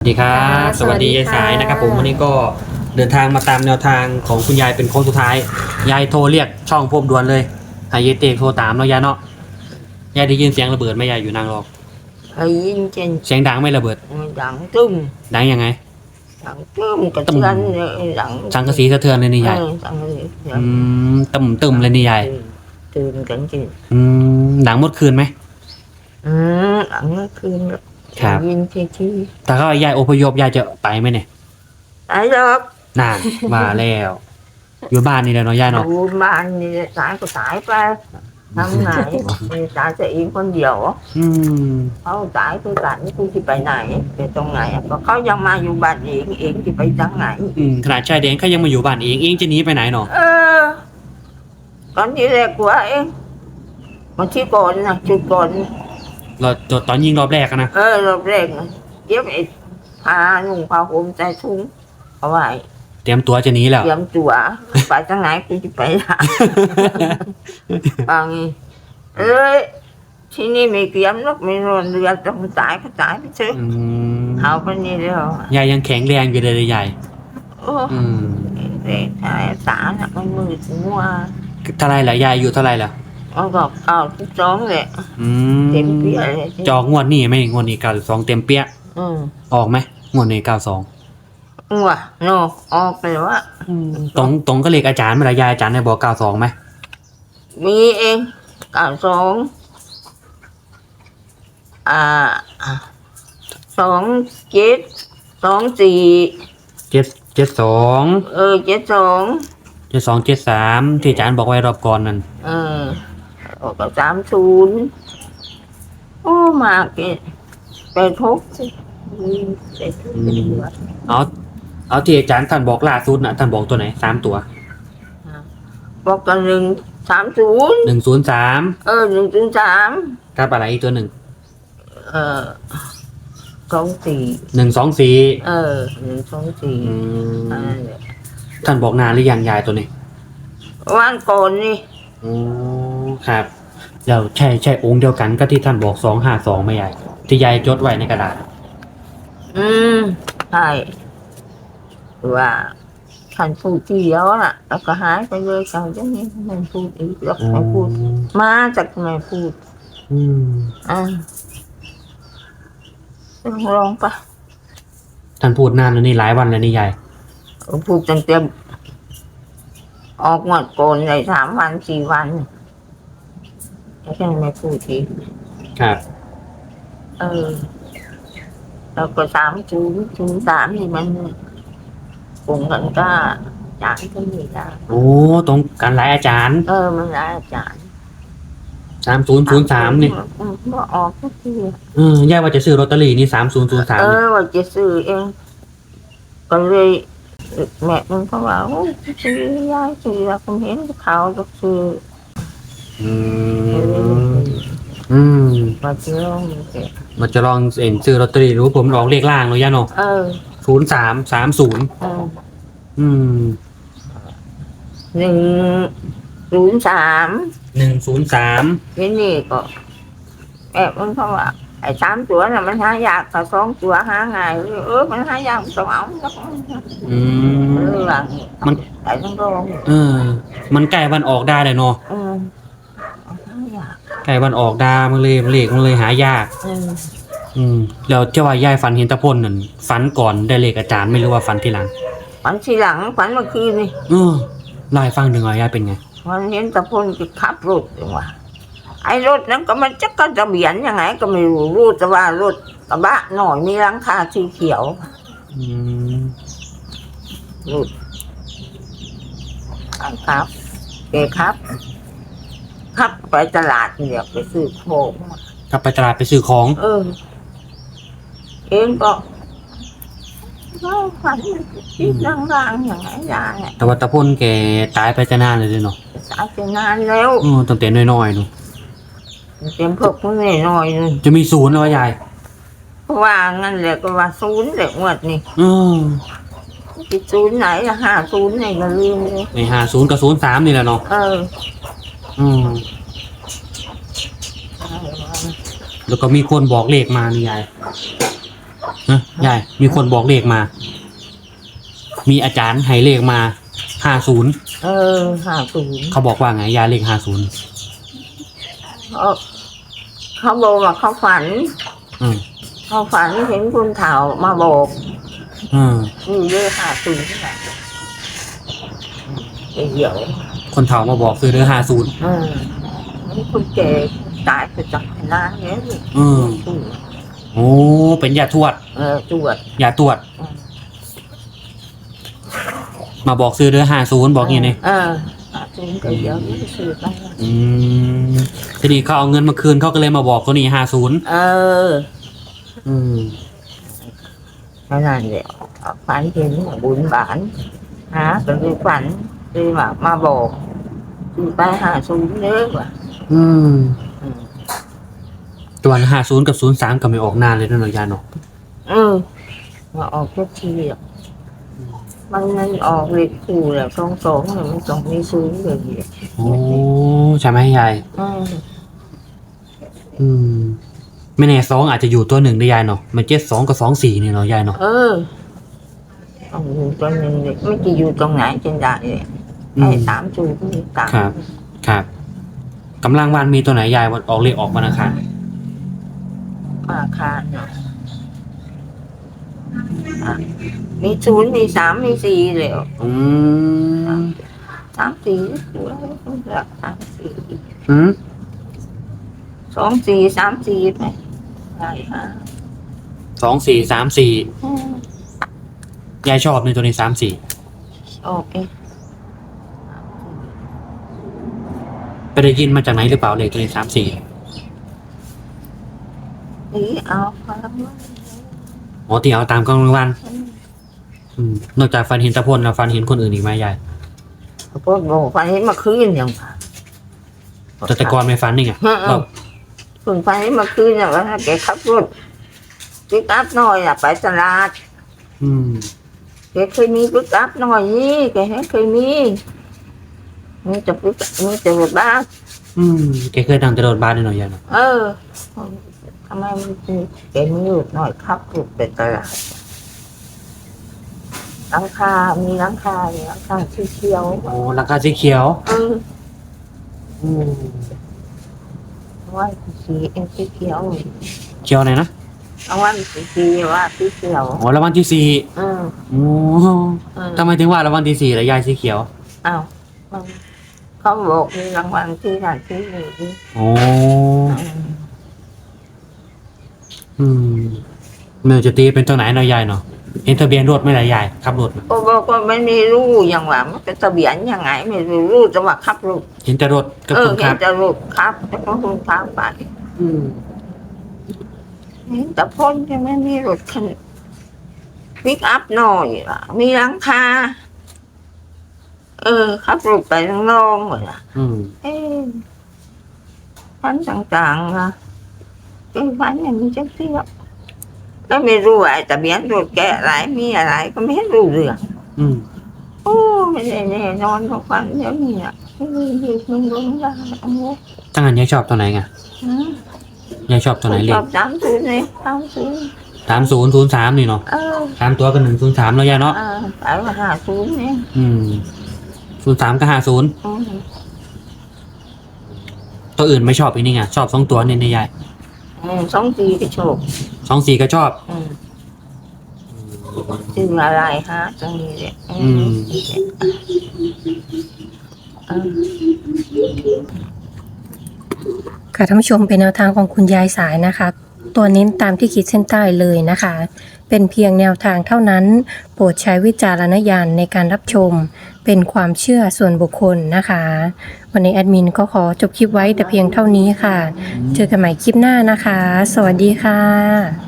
สวัสดีครับค่ะสวัสดีสวัสดียายสายค่ะนะครับผมวันนี้ก็เดินทางมาตามแนวทางของคุณยายเป็นโค้งสุดท้าย ยายโทรเรียกช่องพบด่วนเลยให้ยายเตกโทรตามเนาะยายเนาะยายได้ยินเสียงระเบิดไหมยายอยู่นางรอได้ยินเจนเสียงดังไหม่ระเบิดดังตึ้มดังยังไงดังตึ้มกระเทือนเลยดังสังกะสีสะเทือนเลยนี่ยายเออสังกะสีสะเทือนอืมตึมตึมเลยนี่ยายตื่นกันจริงอืมดังหมดคืนไหมอืมหลังเมื่อคืนก็ ครับได้ยินทีทีถ้าเขายายอพยพยายจะไปไหมเนี่ยไอ้ดอกนานมาแล้ว อยู่บ้านนี่แหละเนาะยายเนาะอยู่บ้านนี่ตายก็ตายไปทำไหนมีตายจะเองคนเดียวอืมเขาตายคือกันกูจะไปไหนไปตรงไหนก็เขายังมาอยู่บ้านเองเองจะไปทางไหน อืมขนาดชายแดนเขายังมาอยู่บ้านเองเองจะหนีไปไหนเนาะเออตอนที่แรกกว่าเองมาที่ก่อนนะจุดก่อน เราตอนยิงรอบแรกอะนะ เออรอบแรกนะเย็บไอ้พาหนุ่งผ้าห่มใส่ถุงเอาไว้เตรียมตัวจะหนีแล้ว เตรียมตัวไปทางไหนกูจะไปทางบางทีเอ้ยที่นี่ไม่เตรียมหรอกไม่รอนเรือต้องตายก็ตายไปเถอะอืมเอาไปนี่เดียวยายยังแข็งแรงอยู่เลยเลยยายโอ้อืมเด็กชายสารน่ะมันมืดมัวเท่าไรล่ะยายอยู่เท่าไรล่ะ มันก็เก้าสิบสองเลยอืมเต็มเปี้ยเลยจอกงวดนี่ไหมงวดนี้เก้าสองเต็มเปี้ยอืมออกไหมงวดนี้เก้าสองว่ะโนออกไปแล้วว่าตรงตรงก็เลขอาจารย์เวลายายอาจารย์ได้บอกเก้าสองไหมมีเองเก้าสองอ่าสองเจ็ดสองสี่เจ็ดเจ็ดสองเออเจ็ดสองเจ็ดสองเจ็ดสามที่อาจารย์บอกไว้รอบก่อนนั่นเออ ออกกับสามศูนย์โอ้มาเกตแปดหกสิอืมแปดหกสิบเอาเอาที่อาจารย์ท่านบอกล่าสุดน่ะท่านบอกตัวไหนสามตัวบอกกันหนึ่งสามศูนย์หนึ่งศูนย์สามเออหนึ่งศูนย์สามกับอะไรอีกตัวหนึ่งเออสองสี่หนึ่งสองสี่เออหนึ่งสองสี่อืมอันนั้นแหละท่านบอกนานหรือยังยายตัวนี้วันก่อนนี่อ๋อ ครับแล้วใช่ใช่องค์เดียวกันก็ที่ท่านบอกสองห้าสองไหม่ใหญ่ที่ยายจดไว้ในกระดาษ อืมใช่ว่าท่านพูดทีเดียวน่ะแล้วก็หายไปเลยเขาจะนี้ไม่พูดอีกแล้วไม่พูด มาจากไม่พูด อืมอ่าลองลองปะท่านพูดนานแล้วนี่หลายวันแล้วนี่ยายพูดตั้งแต่ออกหมดโกนเลยสามวันสี่วัน แล้วยังไม่พูดอีกครับ เออแล้วก็สามศูนย์ศูนย์สามนี่มันปรุงกันก็จานก็มีได้โอ้ตรงกันหลายอาจารย์เออมันได้อาจารย์สามศูนย์ศูนย์สามนี่อืมก็ออกทุกทีเออยายว่าจะซื้อลอตเตอรี่นี่สามศูนย์ศูนย์สามเออว่าจะซื้อเองก็เลยแม่มันก็ว่าโอ้ยซื้อยายซื้อแล้วผมเห็นเขาก็ซื้อ อืเอมออืมมาเจอเด็กมันจะลองเอ็นซื้อลอตเตอรี่รู้ผมลองเลขล่างเลยยาโนเออศูนย์สามสามศูนย์เอออืมหนึ่งศูนย์สามหนึ่งศูนย์สามที่นี่ก็แอบมันเขาว่าไอ้สามตัวน่ะมันหายากแต่สองตัวหาง่ายเออมันหายากมันต้องเอาแล้วก็อืเอมอหลังมัน ไอ้ทั้งโรงเออ มันใกล้วันออกได้เลยเนาะเออเอาหายาก ใก ล้วันออกได้มันเลยเลขมันเลยหายาก เอออืมแล้วเจ้าว่ายายฝันเห็นตะพลนั่นฝันก่อนได้เลขอาจารย์ไม่รู้ว่าฝันทีหลังฝันทีหลังฝันเมื่อคืนนี่เออเล่าให้ฟังหนึ่งหน่อยยายเป็นไง มันเห็นตะพลจะขับรถอยู่ว่ะไอ้รถนั้นก็มันจะก็จะเบียนยังไง ก็ไม่รู้รู้แต่ว่ารถกระบะหน่อยมีหลังคาสีเขียวอืมรถครับเกครับ ขับไปตลาดเนี่ยไปซื้อโคมกลับไปตลาดไปซื้อของ เออ เองก็ก็ฝันคิดร่างๆอย่างไรได้อะแต่ว่าตะพลแกตายไปจะนานเลยเนาะตายไปนานแล้วเออตั้งแต่น้อยๆเนาะเตรียมพวกมันหน่อยๆนึงจะมีศูนย์แล้วยายว่างั้นแหละก็ว่าศูนย์แหละงวดนี่เออที่ศูนย์ไหนละห้าศูนย์ไหนก็ลืมเลยในหาศูนย์กับศูนย์สามนี่แหละเนาะเออ อืมแล้วก็มีคนบอกเลขมานี่ยายนะยายมีคนบอกเลขมา มีอาจารย์ให้เลขมาห้าศูนย์เออห้าศูนย์เขาบอกว่าไงยายเลขห้าศูนย์เขาเขาบอกว่าเขาฝัน อืมเขาฝันเห็นคุณเฒ่ามาบอกอืมนี่เลขห้าศูนย์ นี่แหละเดี๋ยวคนเฒ่ามาบอกซื้อเดือห้าศูนย์เออนี่คุณแก่ตายไปจากนานแล้วนี่อืมโอ้เป็นยาทวดเออตรวจยาตรวจ อืมมาบอกซื้อเดือห้าศูนย์บอกอย่างนี้เออห้าศูนย์ก็เดี๋ยวนี้ซื้อไปอืมทีนี้เขาเอาเงินมาคืนเขาก็เลยมาบอกตัวนี้ห้าศูนย์เอออืมขนาดเดียวฝันเห็นบุญบานหาก็เลยฝัน เลยมามาบอกคือไปหาศูนย์เยอะว่ะอืมอืมตัวห้าศูนย์กับศูนย์สามก็ไม่ออกนานเลยนะหน่อยยายเนาะเออมาออกทุกทีอะมันมันออกเลขคู่แหละสองสองเนี่ยมันต้องมีศูนย์เลยเนี่ยโอ้ใช่ไหมยายอืมอืมไม่แน่สองอาจจะอยู่ตัวหนึ่งได้ยายเนาะมันเจ็ดสองกับสองสี่นี่เนาะยายเนาะ เออต้องอยู่ตรงนึงเลยไม่จะอยู่ตรงไหนจนได้เลย อืให้มสามจูก็มีตามครับ ครับกำลังวันมีตัวไหนยายวันออกเลขออกวันอังคารอาคารเนาะอะมีศูนย์มีสามมีสี่เลยอืมสามสี่ดูแล้วหลักสามสี่อืมสองสี่สามสี่ไหมใช่ฮะสองสี่สามสี่อืมยายชอบในตัวนี้สามสี่ โอเค ไปได้ยินมาจากไหนหรือเปล่าเลขตัวนี้สามสี่นี่เอามาแล้วมั้งอ๋อที่เอาตามกำลังวันอืมนอกจากฟันเห็นตะพลแล้วฟันเห็นคนอื่นอีกไหมยายพวกโง่ไปเห็นมาคืนอย่างแต่แต่ก่อนไม่ฟันนี่ไงเออเอเราอคุณไปมาคืนอย่างว่าแกขับรถปิกอัพหน่อยอะไปตลาดอืมแกเคยมีปิกอัพหน่อยนี่แกให้เคยมี มีแต่ปิกมีแต่รถบ้านอืมแกเคยดังแต่โดนบ้านนี่หน่อยยายเนาะเออทำไมมันมีแกมีรถหน่อยขับรถไปตลาดหลังคา มีหลังคาเนี่ยหลังคาสีเขียวโอ้ราคาสีเขียวเอออืมว่าสีเอ็นสีเขียวเขียวไหนนะเอาว่าสีเขียวว่าสีเขียวอ๋อรางวัลที่สี่เออโอ้เออทำไมถึงว่ารางวัลที่สี่แล้วยายสีเขียวอ้าวมัน เขาบอกมีรางวัลที่นั่นที่นี่โอ้อืมเมื่อจะตีเป็นตัวไหนเนาะยายเนาะเห็นทะเบียนรถไหม่ละยายขับรถน่ะก็บอกว่ามันมีรูอย่างว่ามันเป็นทะเบียนยังไงไม่รู้รูจังหวะขับรถเห็นแต่รถกับเอคอนเห็ขันบจะรถขับแล้วก็คนขับไปอืมเห็นแต่พ่นยังไม่มีรถคันพิกอัพหน่อยล่ะมีหลังคา เออขับรถไปทางนองเหมือนอะ อืมเอ๊ะฟันต่างๆอะเป็นฟันอย่างนี้จังที่แล้วแล้วไม่รู้ว่าไอ้ทะเบียนรถแกอะไรมีอะไร ก็ไม่รู้เรื่องอืมโอ้ไม่ได้แน่นอนของฟันเดี๋ยวนี้อะไม่มีอยู่มึงลงได้อันนี้ตั้งอันยายชอบตัวไหนไงนะยายชอบตัวไหนเลชขอบสามศูนย์เลยสามศูนย์สามศูนย์ศูนย์สามนี่เนาะเออสามตัวกับหนึ่งศูนย์สามแล้วยายเนาะ เออไปมาหาศูนย์เนี่ย อืม ศูนย์สามกับห้าศูนย์อืมตัวอื่นไม่ชอบอีกนี่ไงชอบสองตัวนี่นี่ยายอืมสองทีก็โชคสองสี่ก็ชอบ อืมชื่ออะไรฮะตรงนี้เลยอืมเออค่ะท่านผู้ชมเป็นแนวทางของคุณยายสายนะคะ ตัวเน้นตามที่ขีดเส้นใต้เลยนะคะ เป็นเพียงแนวทางเท่านั้น โปรดใช้วิจารณญาณในการรับชม เป็นความเชื่อส่วนบุคคลนะคะ วันนี้แอดมินก็ขอจบคลิปไว้แต่เพียงเท่านี้ค่ะ เจอกันใหม่คลิปหน้านะคะ สวัสดีค่ะ